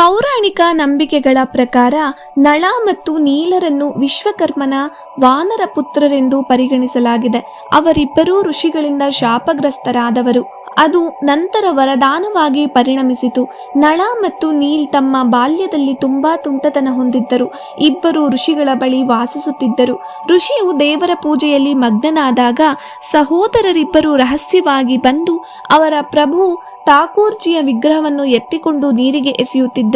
ಪೌರಾಣಿಕ ನಂಬಿಕೆಗಳ ಪ್ರಕಾರ ನಳ ಮತ್ತು ನೀಲರನ್ನು ವಿಶ್ವಕರ್ಮನ ವಾನರ ಪುತ್ರರೆಂದು ಪರಿಗಣಿಸಲಾಗಿದೆ. ಅವರಿಬ್ಬರೂ ಋಷಿಗಳಿಂದ ಶಾಪಗ್ರಸ್ತರಾದವರು. ಅದು ನಂತರ ವರದಾನವಾಗಿ ಪರಿಣಮಿಸಿತು. ನಳ ಮತ್ತು ನೀಲ್ ತಮ್ಮ ಬಾಲ್ಯದಲ್ಲಿ ತುಂಬಾ ತುಂಟತನ ಹೊಂದಿದ್ದರು. ಇಬ್ಬರು ಋಷಿಗಳ ಬಳಿ ವಾಸಿಸುತ್ತಿದ್ದರು. ಋಷಿಯು ದೇವರ ಪೂಜೆಯಲ್ಲಿ ಮಗ್ನನಾದಾಗ ಸಹೋದರರಿಬ್ಬರು ರಹಸ್ಯವಾಗಿ ಬಂದು ಅವರ ಪ್ರಭು ಠಾಕೂರ್ಜಿಯ ವಿಗ್ರಹವನ್ನು ಎತ್ತಿಕೊಂಡು ನೀರಿಗೆ ಎಸೆಯುತ್ತಿದ್ದರು.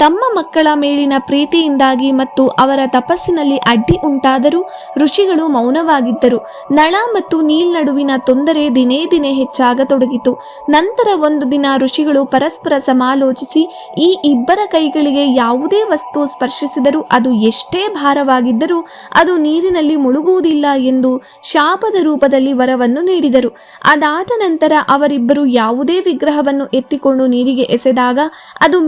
ತಮ್ಮ ಮಕ್ಕಳ ಮೇಲಿನ ಪ್ರೀತಿಯಿಂದಾಗಿ ಮತ್ತು ಅವರ ತಪಸ್ಸಿನಲ್ಲಿ ಅಡ್ಡಿ ಉಂಟಾದರೂ ಋಷಿಗಳು ಮೌನವಾಗಿದ್ದರು. ನಳ ಮತ್ತು ನೀಲ್ ನಡುವಿನ ತೊಂದರೆ ದಿನೇ ದಿನೇ ಹೆಚ್ಚಾಗತೊಡಗಿತು. ನಂತರ ಒಂದು ದಿನ ಋಷಿಗಳು ಪರಸ್ಪರ ಸಮಾಲೋಚಿಸಿ, ಈ ಇಬ್ಬರ ಕೈಗಳಿಗೆ ಯಾವುದೇ ವಸ್ತು ಸ್ಪರ್ಶಿಸಿದರೂ ಅದು ಎಷ್ಟೇ ಭಾರವಾಗಿದ್ದರೂ ಅದು ನೀರಿನಲ್ಲಿ ಮುಳುಗುವುದಿಲ್ಲ ಎಂದು ಶಾಪದ ರೂಪದಲ್ಲಿ ವರವನ್ನು ನೀಡಿದರು. ಅದಾದ ನಂತರ ಅವರಿಬ್ಬರು ಯಾವುದೇ ವಿಗ್ರಹವನ್ನು ಎತ್ತಿಕೊಂಡು ನೀರಿಗೆ ಎಸೆದಾಗ ಅದು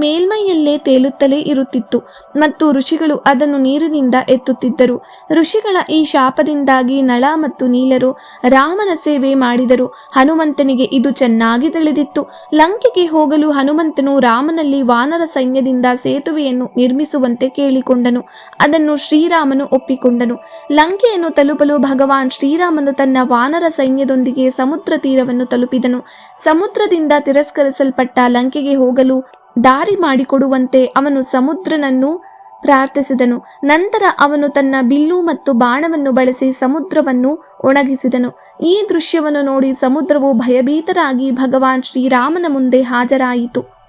ಮೇಲ್ಮೈಯಲ್ಲೇ ತೇಲುತ್ತಲೇ ಇರುತ್ತಿತ್ತು ಮತ್ತು ಋಷಿಗಳು ಅದನ್ನು ನೀರಿನಿಂದ ಎತ್ತುತ್ತಿದ್ದರು. ಋಷಿಗಳ ಈ ಶಾಪದಿಂದಾಗಿ ನಳ ಮತ್ತು ನೀಲರು ರಾಮನ ಸೇವೆ ಮಾಡಿದರು. ಹನುಮಂತನಿಗೆ ಇದು ಚೆನ್ನಾಗಿ ತಿಳಿದಿತ್ತು. ಲಂಕೆಗೆ ಹೋಗಲು ಹನುಮಂತನು ರಾಮನಲ್ಲಿ ವಾನರ ಸೈನ್ಯದಿಂದ ಸೇತುವೆಯನ್ನು ನಿರ್ಮಿಸುವಂತೆ ಕೇಳಿಕೊಂಡನು. ಅದನ್ನು ಶ್ರೀರಾಮನು ಒಪ್ಪಿಕೊಂಡನು. ಲಂಕೆಯನ್ನು ತಲುಪಲು ಭಗವಾನ್ ಶ್ರೀರಾಮನು ತನ್ನ ವಾನರ ಸೈನ್ಯದೊಂದಿಗೆ ಸಮುದ್ರ ತೀರವನ್ನು ತಲುಪಿದನು. ಸಮುದ್ರದಿಂದ ತಿರಸ್ಕರಿಸಲ್ಪಟ್ಟ ಲಂಕೆಗೆ ಹೋಗಲು ದಾರಿ ಮಾಡಿಕೊಡುವಂತೆ ಅವನು ಸಮುದ್ರನನ್ನು ಪ್ರಾರ್ಥಿಸಿದನು. ನಂತರ ಅವನು ತನ್ನ ಬಿಲ್ಲು ಮತ್ತು ಬಾಣವನ್ನು ಬಳಸಿ ಸಮುದ್ರವನ್ನು ಒಣಗಿಸಿದನು. ಈ ದೃಶ್ಯವನ್ನು ನೋಡಿ ಸಮುದ್ರವು ಭಯಭೀತರಾಗಿ ಭಗವಾನ್ ಶ್ರೀರಾಮನ ಮುಂದೆ ಹಾಜರಾಯಿತು.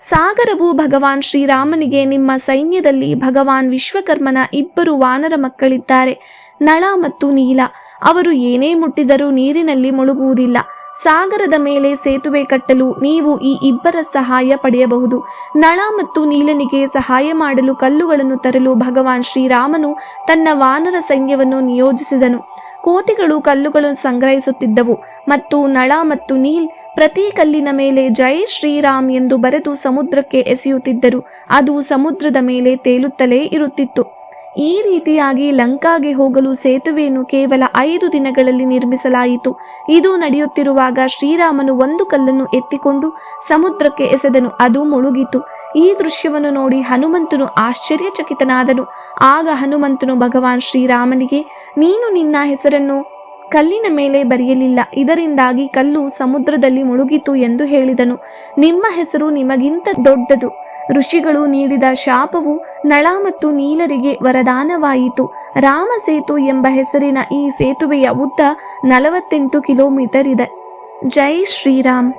ಸಾಗರವು ಭಗವಾನ್ ಶ್ರೀರಾಮನಿಗೆ ನಿಮ್ಮ ಸೈನ್ಯದಲ್ಲಿ ಭಗವಾನ್ ವಿಶ್ವಕರ್ಮನ ಇಬ್ಬರು ವಾನರ ಮಕ್ಕಳಿದ್ದಾರೆ. ನಳ ಮತ್ತು ನೀಲ. ಅವರು ಏನೇ ಮುಟ್ಟಿದರೂ ನೀರಿನಲ್ಲಿ ಮುಳುಗುವುದಿಲ್ಲ. ಸಾಗರದ ಮೇಲೆ ಸೇತುವೆ ಕಟ್ಟಲು ನೀವು ಈ ಇಬ್ಬರ ಸಹಾಯ ಪಡೆಯಬಹುದು. ನಳ ಮತ್ತು ನೀಲನಿಗೆ ಸಹಾಯ ಮಾಡಲು ಕಲ್ಲುಗಳನ್ನು ತರಲು ಭಗವಾನ್ ಶ್ರೀರಾಮನು ತನ್ನ ವಾನರ ಸೈನ್ಯವನ್ನು ನಿಯೋಜಿಸಿದನು. ಕೋತಿಗಳು ಕಲ್ಲುಗಳನ್ನು ಸಂಗ್ರಹಿಸುತ್ತಿದ್ದವು ಮತ್ತು ನಳ ಮತ್ತು ನೀಲ್ ಪ್ರತಿ ಕಲ್ಲಿನ ಮೇಲೆ ಜೈ ಶ್ರೀರಾಮ್ ಎಂದು ಬರೆದು ಸಮುದ್ರಕ್ಕೆ ಎಸೆಯುತ್ತಿದ್ದರು. ಅದು ಸಮುದ್ರದ ಮೇಲೆ ತೇಲುತ್ತಲೇ ಇರುತ್ತಿತ್ತು. ಈ ರೀತಿಯಾಗಿ ಲಂಕಾಗೆ ಹೋಗಲು ಸೇತುವೆಯನ್ನು ಕೇವಲ ಐದು ದಿನಗಳಲ್ಲಿ ನಿರ್ಮಿಸಲಾಯಿತು. ಇದು ನಡೆಯುತ್ತಿರುವಾಗ ಶ್ರೀರಾಮನು ಒಂದು ಕಲ್ಲನ್ನು ಎತ್ತಿಕೊಂಡು ಸಮುದ್ರಕ್ಕೆ ಎಸೆದನು. ಅದು ಮುಳುಗಿತು. ಈ ದೃಶ್ಯವನ್ನು ನೋಡಿ ಹನುಮಂತನು ಆಶ್ಚರ್ಯಚಕಿತನಾದನು. ಆಗ ಹನುಮಂತನು ಭಗವಾನ್ ಶ್ರೀರಾಮನಿಗೆ, ನೀನು ನಿನ್ನ ಹೆಸರನ್ನು ಕಲ್ಲಿನ ಮೇಲೆ ಬರೆಯಲಿಲ್ಲ. ಇದರಿಂದಾಗಿ ಕಲ್ಲು ಸಮುದ್ರದಲ್ಲಿ ಮುಳುಗಿತು ಎಂದು ಹೇಳಿದನು. ನಿಮ್ಮ ಹೆಸರು ನಿಮಗಿಂತ ದೊಡ್ಡದು. ಋಷಿಗಳು ನೀಡಿದ ಶಾಪವು ನಳ ಮತ್ತು ನೀಲರಿಗೆ ವರದಾನವಾಯಿತು. ರಾಮ ಸೇತು ಎಂಬ ಹೆಸರಿನ ಈ ಸೇತುವೆಯ ಉದ್ದ ನಲವತ್ತೆಂಟು ಕಿಲೋಮೀಟರ್ ಇದೆ. ಜೈ ಶ್ರೀರಾಮ್.